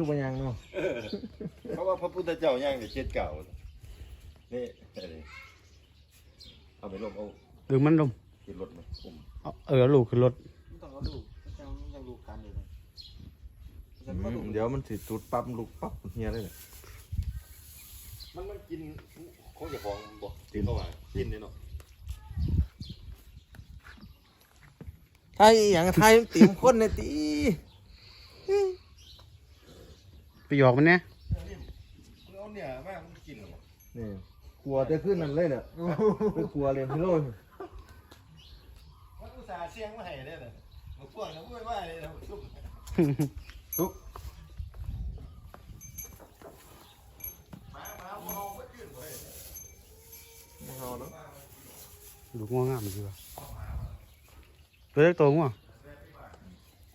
คือบ่ยังเนาะเพราะว่าพระพุทธเจ้าย่างแต่เจ็ดเก่านี่อะไรเอาไปลบเอาดึงมันลมขึ้นรถมาอุ้มเอาเออเอาลูกขึ้นรถต้องเอาลูกยังยังลูกกันอยู่เลยเดี๋ยวมันสิจุดปั๊บลูกปั๊บเฮียเลยมันมันกินคงจะฟ้องบ่กินเข้ามากินเนี่ยเนาะไทยอย่างไทยติ่มคนในตี ไปหยอกมันเนี่ยเอาเนี่ยมากมันกินหรอนี่ครัวจะขึ้นนั่นเลยเนี่ยไปครัวเรียนพิโรธมันอุตส่าห์เสียงมาให้ได้เลยมาพวกนะพูดว่าเลยนะซุปทุกมามาเอาเอาไปขึ้นไปไม่เอาเนาะลูกง่วงงามมันสิวะเหลือเล็กตัวง่วง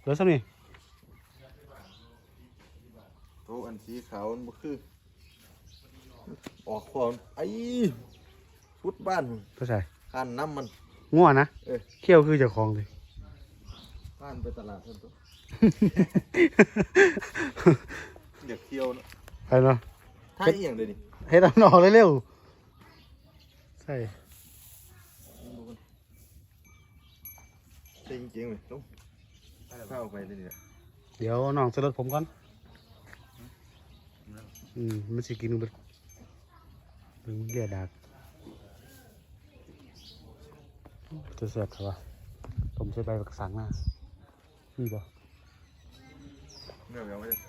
เหลือซ้ำนี่ โต๊ะอันสีขาวมันบ่คือ ออกความไอ้ชุดบ้านตัวใส่คันน้ำมัน ง่วงนะเออ เขี้ยวคือเจ้าของเลยบ้านไปตลาดเพิ่นตัวอยากเที่ยวนะไปเนาะท่ายอหย่างเดียวนี่เฮ็ดเอาหนอกเร็วๆใช่จริงจริงๆเลยลุงเข้าไปเลยเนี่ยเดี๋ยวน้องจะรถผมก่อน อืมมันสิกินเบิดมึงเลียดากจะเสียบเหรอวะผมใช้ใบบักสังหน้ามีบ่เมื่อเอาไปเลย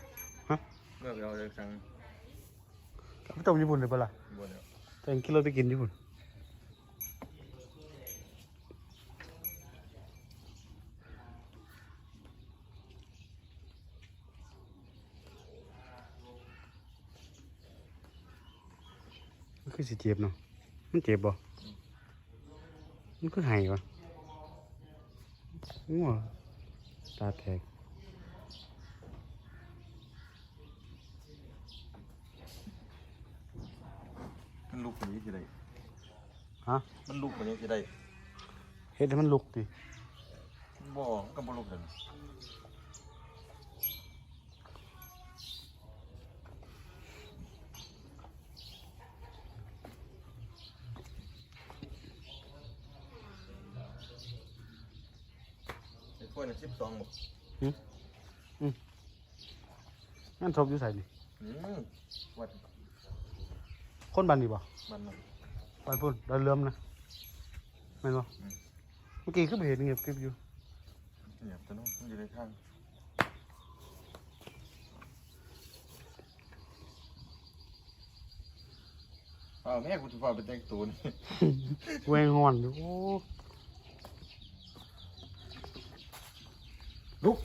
ฮะเมื่อเอาเลยสั่งไม่ต้มญี่ปุ่นเลยปะล่ะบนเนี่ยแต่ยังกินเราไปกินญี่ปุ่น คือสิเจ็บเนาะมันเจ็บบ่มันคือไห้วะงัวตาแตกมันลุกแบบนี้สิได้ฮะมันลุกแบบนี้สิได้เฮ็ดให้มันลุกดิบ่มันก็บ่ลุกเลย ไอ้พวกนี้สิบสองบ่งั้นทบอยู่ใส่นี่อืมวัดคนบันดีบ่มันน่ะไปพุ่นเราเลื่อมนะแม่นบ่เมื่อกี้คือไปเห็นเงียบเก็บอยู่เนี่ยตะนู้นมันอยู่ในข้างอ้าวแม่กูจะพาไปแต่งตัวนี่แวงงอนอยู่โอ้ ลุก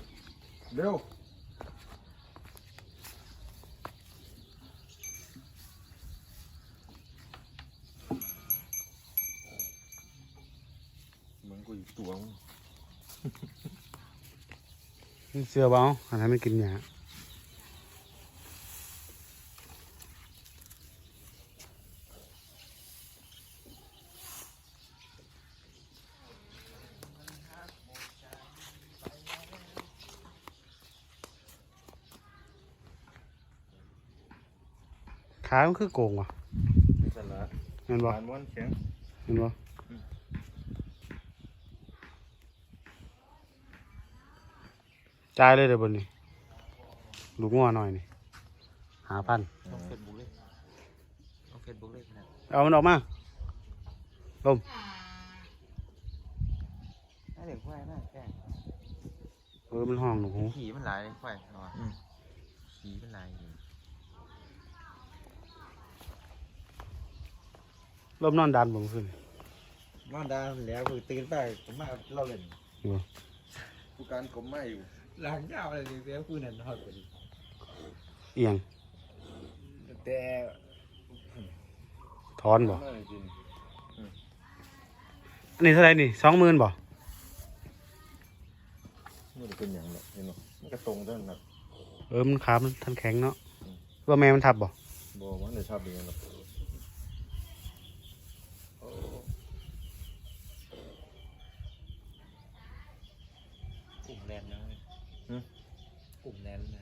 เร็วมึงกูอีกตัวมึงยเสือเบาอันนั้นไม่กินหยา ขามันคือโกงว่ะสละเห็นบ่บานม้วนแข็งเห็นบ่จ่ายเลยเดี๋ยวบนนี้ลูกงัวหน่อยนี่หาพันลงเฟซบุ๊กเลยลงเฟซบุ๊กเลยนะเอามันออกมาถ้าเด็กควายน่าแกล้งเออมันห้องหนูหูขี่มันหลายควายเอาวะขี่มันหลายอยู่ ลมนอนดันบ่ขึ้นนอนดาวแล้วกูตื่นไปผมมาเราเล่นอยู่บ่กูการกลมไม่อยู่หลังยาวอะไรเดี๋ยวกูนั่นนอนกูเอียงแต่ถอนบ่ไม่ได้กินอันนี้เท่าไหร่นี่สองหมื่นบ่นี่มันเป็นอย่างเนี้ยเห็นไหมมันก็ตรงเท่านั้นนะเออมันขามันทันแข็งเนาะว่าแม่มันทับบ่บอกว่าในชอบดีกันหรอก กลุ่ม แลนนะกลุ่มแลนนะ